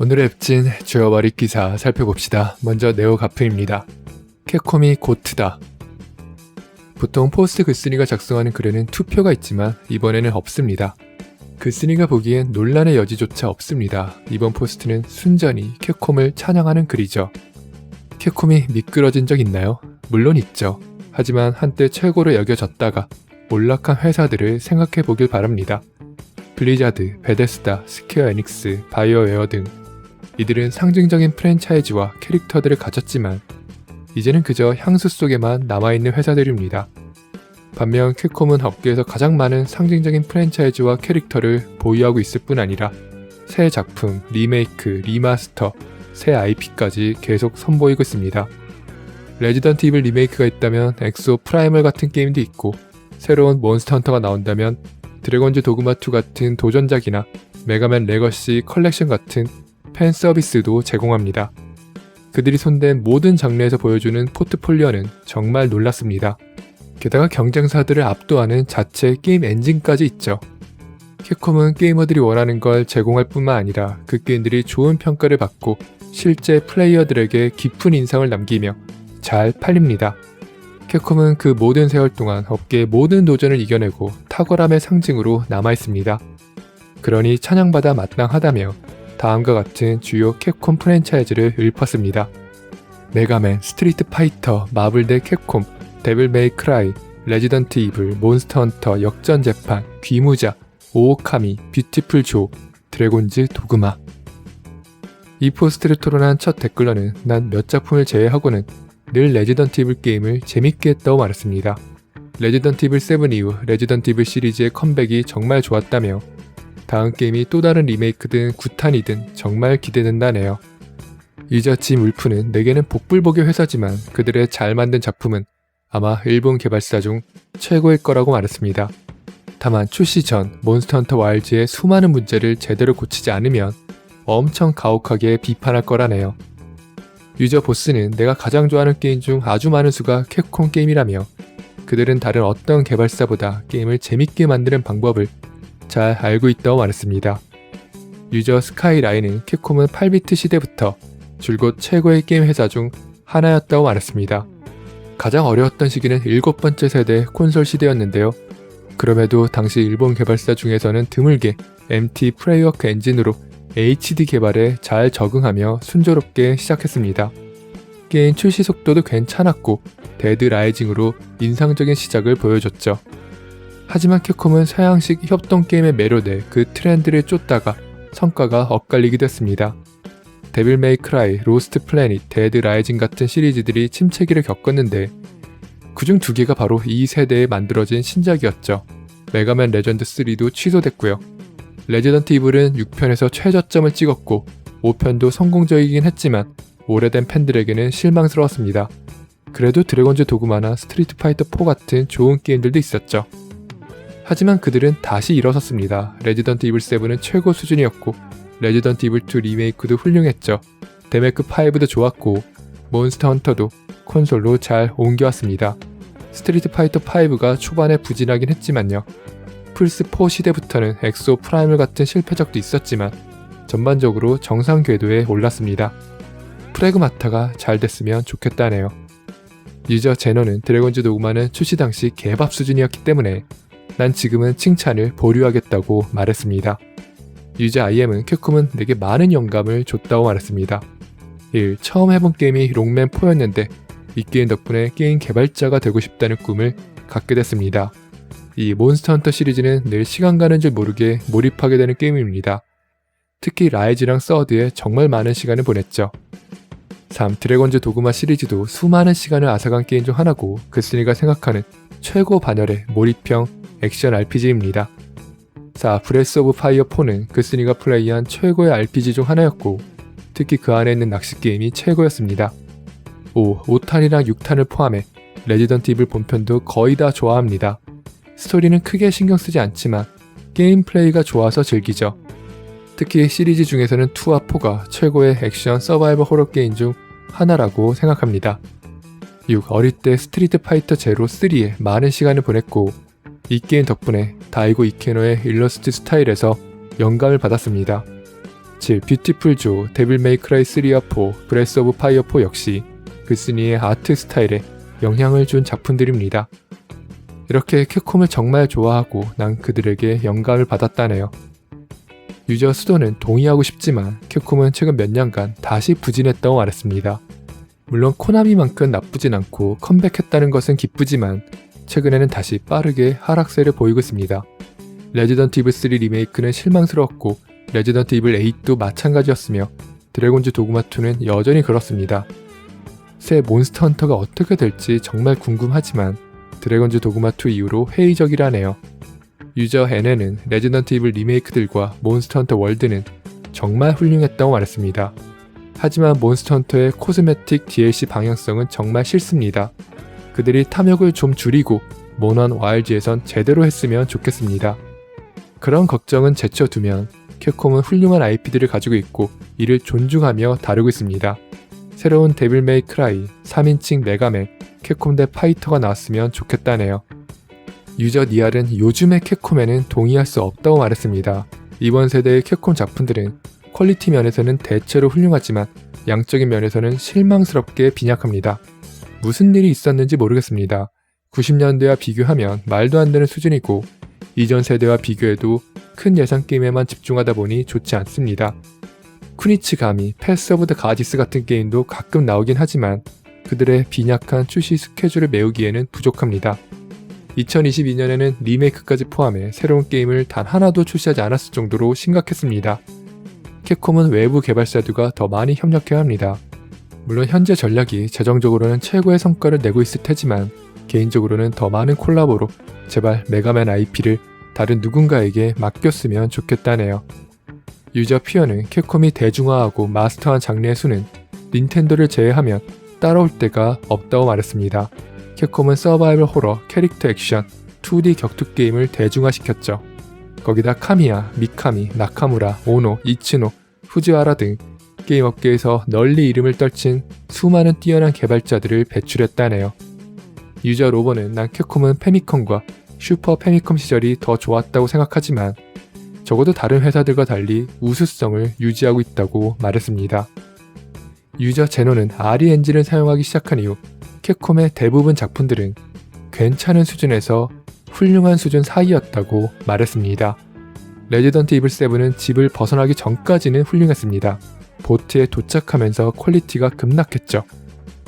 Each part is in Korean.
오늘의 웹진 주요 머리 기사 살펴봅시다. 먼저 네오가프입니다. 캡콤이 고트다. 보통 포스트 글쓴이가 작성하는 글에는 투표가 있지만 이번에는 없습니다. 글쓴이가 보기엔 논란의 여지조차 없습니다. 이번 포스트는 순전히 캡콤을 찬양하는 글이죠. 캡콤이 미끄러진 적 있나요? 물론 있죠. 하지만 한때 최고로 여겨졌다가 몰락한 회사들을 생각해 보길 바랍니다. 블리자드, 베데스다, 스퀘어 에닉스, 바이오웨어 등 이들은 상징적인 프랜차이즈와 캐릭터들을 가졌지만 이제는 그저 향수 속에만 남아있는 회사들입니다. 반면 캡콤은 업계에서 가장 많은 상징적인 프랜차이즈와 캐릭터를 보유하고 있을 뿐 아니라 새 작품, 리메이크, 리마스터, 새 IP까지 계속 선보이고 있습니다. 레지던트 이블 리메이크가 있다면 엑소 프라이멀 같은 게임도 있고 새로운 몬스터 헌터가 나온다면 드래곤즈 도그마2 같은 도전작이나 메가맨 레거시 컬렉션 같은 팬 서비스도 제공합니다. 그들이 손댄 모든 장르에서 보여주는 포트폴리오는 정말 놀랐습니다. 게다가 경쟁사들을 압도하는 자체 게임 엔진까지 있죠. 캡콤은 게이머들이 원하는 걸 제공할 뿐만 아니라 그 게임들이 좋은 평가를 받고 실제 플레이어들에게 깊은 인상을 남기며 잘 팔립니다. 캡콤은 그 모든 세월 동안 업계의 모든 도전을 이겨내고 탁월함의 상징으로 남아있습니다. 그러니 찬양받아 마땅하다며 다음과 같은 주요 캡콤 프랜차이즈를 읊었습니다. 메가맨, 스트리트 파이터, 마블 대 캡콤, 데빌 메이 크라이, 레지던트 이블, 몬스터 헌터, 역전 재판, 귀무자, 오오카미, 뷰티풀 조, 드래곤즈 도그마. 이 포스트를 토론한 첫 댓글러는 난 몇 작품을 제외하고는 늘 레지던트 이블 게임을 재밌게 했다고 말했습니다. 레지던트 이블 7 이후 레지던트 이블 시리즈의 컴백이 정말 좋았다며 다음 게임이 또 다른 리메이크든 구탄이든 정말 기대된다네요. 유저팀 울프는 내게는 복불복의 회사지만 그들의 잘 만든 작품은 아마 일본 개발사 중 최고일 거라고 말했습니다. 다만 출시 전 몬스터 헌터 와일즈의 수많은 문제를 제대로 고치지 않으면 엄청 가혹하게 비판할 거라네요. 유저 보스는 내가 가장 좋아하는 게임 중 아주 많은 수가 캡콤 게임이라며 그들은 다른 어떤 개발사보다 게임을 재밌게 만드는 방법을 잘 알고 있다고 말했습니다. 유저 스카이라인은 캡콤은 8비트 시대부터 줄곧 최고의 게임 회사 중 하나였다고 말했습니다. 가장 어려웠던 시기는 일곱 번째 세대 콘솔 시대였는데요. 그럼에도 당시 일본 개발사 중에서는 드물게 MT 프레이워크 엔진으로 HD 개발에 잘 적응하며 순조롭게 시작했습니다. 게임 출시 속도도 괜찮았고 데드 라이징으로 인상적인 시작을 보여줬죠. 하지만 캡콤은 서양식 협동 게임에 매료돼 그 트렌드를 쫓다가 성과가 엇갈리기도 했습니다. 데빌 메이 크라이, 로스트 플래닛, 데드 라이징 같은 시리즈들이 침체기를 겪었는데 그중 두 개가 바로 이 세대에 만들어진 신작이었죠. 메가맨 레전드 3도 취소됐고요. 레지던트 이블은 6편에서 최저점을 찍었고 5편도 성공적이긴 했지만 오래된 팬들에게는 실망스러웠습니다. 그래도 드래곤즈 도그마나 스트리트 파이터 4 같은 좋은 게임들도 있었죠. 하지만 그들은 다시 일어섰습니다. 레지던트 이블 7은 최고 수준이었고 레지던트 이블 2 리메이크도 훌륭했죠. 데메크 5도 좋았고 몬스터 헌터도 콘솔로 잘 옮겨왔습니다. 스트리트 파이터 5가 초반에 부진하긴 했지만요. 플스 4 시대부터는 엑소 프라이멀 같은 실패작도 있었지만 전반적으로 정상 궤도에 올랐습니다. 프레그마타가 잘 됐으면 좋겠다네요. 유저 제너는 드래곤즈 도그마는 출시 당시 개밥 수준이었기 때문에 난 지금은 칭찬을 보류하겠다고 말했습니다. 유저 IM은 캡콤은 내게 많은 영감을 줬다고 말했습니다. 1. 처음 해본 게임이 롱맨 4였는데 이 게임 덕분에 게임 개발자가 되고 싶다는 꿈을 갖게 됐습니다. 이 몬스터 헌터 시리즈는 늘 시간 가는 줄 모르게 몰입하게 되는 게임입니다. 특히 라이즈랑 서드에 정말 많은 시간을 보냈죠. 3. 드래곤즈 도그마 시리즈도 수많은 시간을 앗아간 게임 중 하나고 그스니가 생각하는 최고 반열의 몰입형 액션 RPG입니다. 4. 브레스 오브 파이어 4는 그스니가 플레이한 최고의 RPG 중 하나였고 특히 그 안에 있는 낚시 게임이 최고였습니다. 5. 5탄이랑 6탄을 포함해 레지던트 이블 본편도 거의 다 좋아합니다. 스토리는 크게 신경 쓰지 않지만 게임 플레이가 좋아서 즐기죠. 특히 시리즈 중에서는 2와 4가 최고의 액션 서바이벌 호러 게임 중 하나라고 생각합니다. 6. 어릴 때 스트리트 파이터 제로 3에 많은 시간을 보냈고 이 게임 덕분에 다이고 이케노의 일러스트 스타일에서 영감을 받았습니다. 17, 뷰티풀 조, 데빌 메이크라이 3와 4, 브레스 오브 파이어 4 역시 그스니의 아트 스타일에 영향을 준 작품들입니다. 이렇게 캡콤을 정말 좋아하고 난 그들에게 영감을 받았다네요. 유저 수도는 동의하고 싶지만 캡콤은 최근 몇 년간 다시 부진했다고 말했습니다. 물론 코나미만큼 나쁘진 않고 컴백했다는 것은 기쁘지만 최근에는 다시 빠르게 하락세를 보이고 있습니다. 레지던트 이블 3 리메이크는 실망스러웠고 레지던트 이블 8도 마찬가지였으며 드래곤즈 도그마 2는 여전히 그렇습니다. 새 몬스터 헌터가 어떻게 될지 정말 궁금하지만 드래곤즈 도그마 2 이후로 회의적이라네요. 유저 NN은 레지던트 이블 리메이크들과 몬스터 헌터 월드는 정말 훌륭했다고 말했습니다. 하지만 몬스터 헌터의 코스메틱 DLC 방향성은 정말 싫습니다. 그들이 탐욕을 좀 줄이고 모넌 와일즈에선 제대로 했으면 좋겠습니다. 그런 걱정은 제쳐두면 캡콤은 훌륭한 IP들을 가지고 있고 이를 존중하며 다루고 있습니다. 새로운 데빌 메이 크라이, 3인칭 메가맨, 캡콤 대 파이터가 나왔으면 좋겠다네요. 유저 니알은 요즘의 캡콤에는 동의할 수 없다고 말했습니다. 이번 세대의 캡콤 작품들은 퀄리티 면에서는 대체로 훌륭하지만 양적인 면에서는 실망스럽게 빈약합니다. 무슨 일이 있었는지 모르겠습니다. 90년대와 비교하면 말도 안 되는 수준이고 이전 세대와 비교해도 큰 예산 게임에만 집중하다 보니 좋지 않습니다. 쿠니치 가미, 패스 오브 더 가디스 같은 게임도 가끔 나오긴 하지만 그들의 빈약한 출시 스케줄을 메우기에는 부족합니다. 2022년에는 리메이크까지 포함해 새로운 게임을 단 하나도 출시하지 않았을 정도로 심각했습니다. 캡콤은 외부 개발사들과 더 많이 협력해야 합니다. 물론 현재 전략이 재정적으로는 최고의 성과를 내고 있을 테지만 개인적으로는 더 많은 콜라보로 제발 메가맨 IP를 다른 누군가에게 맡겼으면 좋겠다네요. 유저 피어는 캡콤이 대중화하고 마스터한 장르의 수는 닌텐도를 제외하면 따라올 때가 없다고 말했습니다. 캡콤은 서바이벌 호러, 캐릭터 액션, 2D 격투 게임을 대중화시켰죠. 거기다 카미야, 미카미, 나카무라, 오노, 이치노, 후지와라 등 게임 업계에서 널리 이름을 떨친 수많은 뛰어난 개발자들을 배출했다네요. 유저 로버는 난 캡콤은 페미컴과 슈퍼 페미컴 시절이 더 좋았다고 생각하지만 적어도 다른 회사들과 달리 우수성을 유지하고 있다고 말했습니다. 유저 제노는 아리 엔진을 사용하기 시작한 이후 캡콤의 대부분 작품들은 괜찮은 수준에서 훌륭한 수준 사이였다고 말했습니다. 레지던트 이블 7은 집을 벗어나기 전까지는 훌륭했습니다. 보트에 도착하면서 퀄리티가 급락했죠.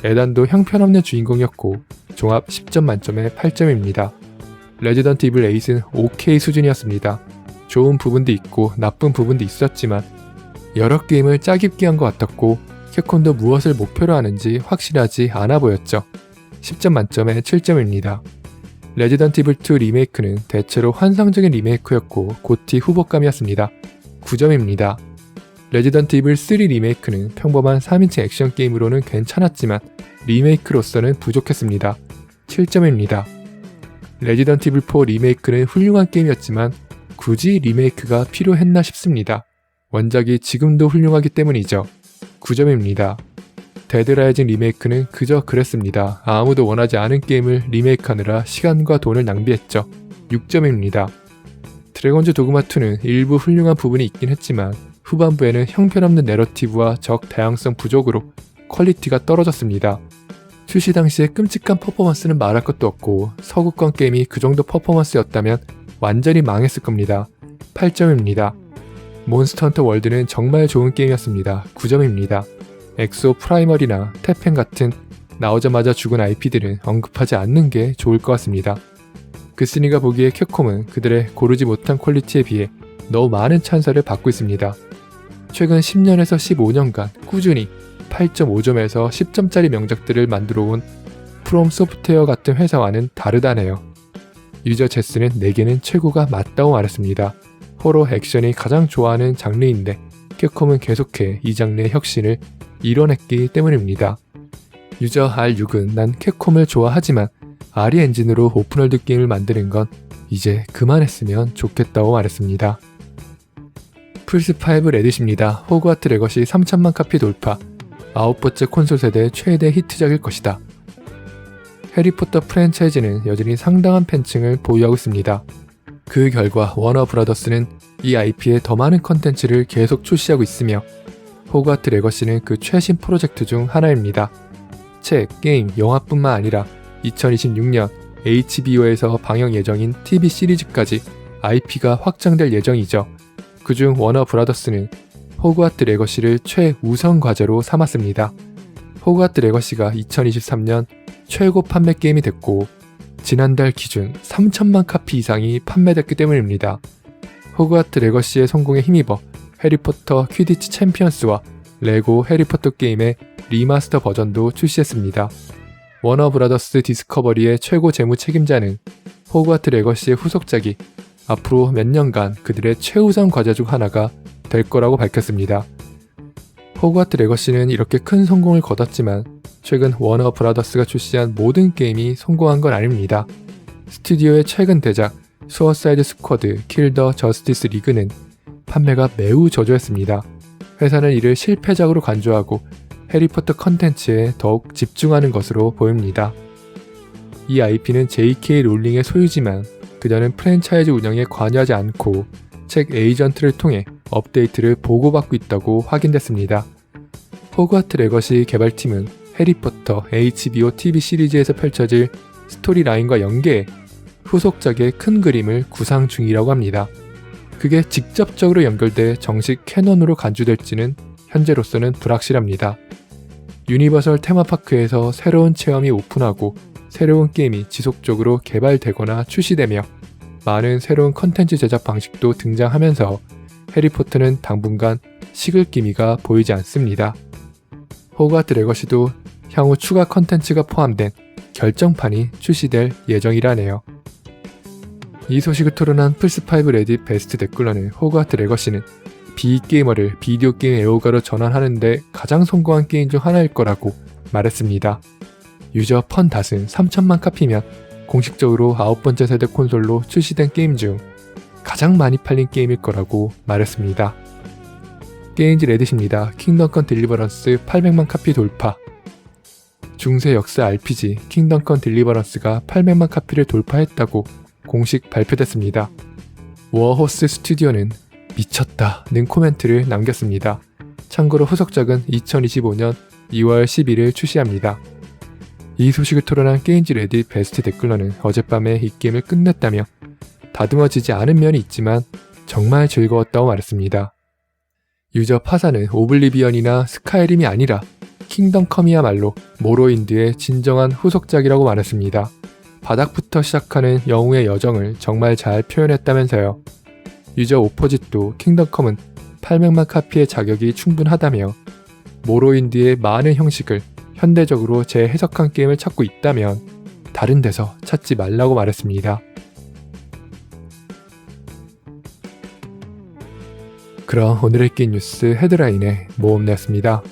에단도 형편없는 주인공이었고 종합 10점 만점에 8점입니다. 레지던트 이블 8은 OK 수준이었습니다. 좋은 부분도 있고 나쁜 부분도 있었지만 여러 게임을 짜깁기 한 것 같았고 캡콤도 무엇을 목표로 하는지 확실하지 않아 보였죠. 10점 만점에 7점입니다. 레지던트 이블 2 리메이크는 대체로 환상적인 리메이크였고 고티 후보감이었습니다. 9점입니다. 레지던트 이블 3 리메이크는 평범한 3인칭 액션 게임으로는 괜찮았지만 리메이크로서는 부족했습니다. 7점입니다. 레지던트 이블 4 리메이크는 훌륭한 게임이었지만 굳이 리메이크가 필요했나 싶습니다. 원작이 지금도 훌륭하기 때문이죠. 9점입니다. 데드라이징 리메이크는 그저 그랬습니다. 아무도 원하지 않은 게임을 리메이크하느라 시간과 돈을 낭비했죠. 6점입니다. 드래곤즈 도그마 2는 일부 훌륭한 부분이 있긴 했지만 후반부에는 형편없는 내러티브와 적 다양성 부족으로 퀄리티가 떨어졌습니다. 출시 당시의 끔찍한 퍼포먼스는 말할 것도 없고 서구권 게임이 그 정도 퍼포먼스였다면 완전히 망했을 겁니다. 8점입니다. 몬스터 헌터 월드는 정말 좋은 게임이었습니다. 9점입니다. 엑소 프라이머리나 태펜 같은 나오자마자 죽은 IP들은 언급하지 않는 게 좋을 것 같습니다. 그스니가 보기에 캡콤은 그들의 고르지 못한 퀄리티에 비해 너무 많은 찬사를 받고 있습니다. 최근 10년에서 15년간 꾸준히 8.5점에서 10점짜리 명작들을 만들어 온 프롬 소프트웨어 같은 회사와는 다르다네요. 유저 제스는 내게는 최고가 맞다고 말했습니다. 호러 액션이 가장 좋아하는 장르인데 캡콤은 계속해 이 장르의 혁신을 이뤄냈기 때문입니다. 유저 R6은 난 캡콤을 좋아하지만 아리 엔진으로 오픈월드 게임을 만드는 건 이제 그만했으면 좋겠다고 말했습니다. 플스5 레딧입니다. 호그와트 레거시 3천만 카피 돌파. 아홉 번째 콘솔 세대 최대 히트작일 것이다. 해리포터 프랜차이즈는 여전히 상당한 팬층을 보유하고 있습니다. 그 결과 워너 브라더스는 이 IP에 더 많은 컨텐츠를 계속 출시하고 있으며 호그와트 레거시는 그 최신 프로젝트 중 하나입니다. 책, 게임, 영화뿐만 아니라 2026년 HBO에서 방영 예정인 TV 시리즈까지 IP가 확장될 예정이죠. 그중 워너 브라더스는 호그와트 레거시를 최우선 과제로 삼았습니다. 호그와트 레거시가 2023년 최고 판매 게임이 됐고 지난달 기준 3천만 카피 이상이 판매됐기 때문입니다. 호그와트 레거시의 성공에 힘입어 해리포터 퀴디치 챔피언스와 레고 해리포터 게임의 리마스터 버전도 출시했습니다. 워너 브라더스 디스커버리의 최고 재무 책임자는 호그와트 레거시의 후속작이 앞으로 몇 년간 그들의 최우선 과제 중 하나가 될 거라고 밝혔습니다. 호그와트 레거시는 이렇게 큰 성공을 거뒀지만 최근 워너 브라더스가 출시한 모든 게임이 성공한 건 아닙니다. 스튜디오의 최근 대작 수어사이드 스쿼드 킬더 저스티스 리그는 판매가 매우 저조했습니다. 회사는 이를 실패작으로 간주하고 해리포터 컨텐츠에 더욱 집중하는 것으로 보입니다. 이 IP는 JK 롤링의 소유지만 그녀는 프랜차이즈 운영에 관여하지 않고 책 에이전트를 통해 업데이트를 보고받고 있다고 확인됐습니다. 호그와트 레거시 개발팀은 해리포터 HBO TV 시리즈에서 펼쳐질 스토리라인과 연계해 후속작의 큰 그림을 구상 중이라고 합니다. 그게 직접적으로 연결돼 정식 캐논으로 간주될지는 현재로서는 불확실합니다. 유니버설 테마파크에서 새로운 체험이 오픈하고 새로운 게임이 지속적으로 개발되거나 출시되며 많은 새로운 컨텐츠 제작 방식도 등장하면서 해리포터는 당분간 식을 기미가 보이지 않습니다. 호그와트 레거시도 향후 추가 컨텐츠가 포함된 결정판이 출시될 예정이라네요. 이 소식을 토론한 플스5 레딧 베스트 댓글러는 호그와트 레거시는 비게이머를 비디오 게임 애호가로 전환하는데 가장 성공한 게임 중 하나일 거라고 말했습니다. 유저 펀 닷은 3천만 카피면 공식적으로 아홉 번째 세대 콘솔로 출시된 게임 중 가장 많이 팔린 게임일 거라고 말했습니다. 게임즈 레딧입니다. 킹덤컨 딜리버런스 800만 카피 돌파 중세 역사 RPG 킹덤컨 딜리버런스가 800만 카피를 돌파했다고 공식 발표됐습니다. 워호스 스튜디오는 미쳤다는 코멘트를 남겼습니다. 참고로 후속작은 2025년 2월 11일 출시합니다. 이 소식을 토론한 게임즈 레딧 베스트 댓글러는 어젯밤에 이 게임을 끝냈다며 다듬어지지 않은 면이 있지만 정말 즐거웠다고 말했습니다. 유저 파사는 오블리비언이나 스카이림이 아니라 킹덤컴이야말로 모로인드의 진정한 후속작이라고 말했습니다. 바닥부터 시작하는 영웅의 여정을 정말 잘 표현했다면서요. 유저 오퍼짓도 킹덤컴은 800만 카피의 자격이 충분하다며 모로인드의 많은 형식을 현대적으로 재해석한 게임을 찾고 있다면 다른 데서 찾지 말라고 말했습니다. 그럼 오늘의 게임 뉴스 헤드라인에 모험냈습니다.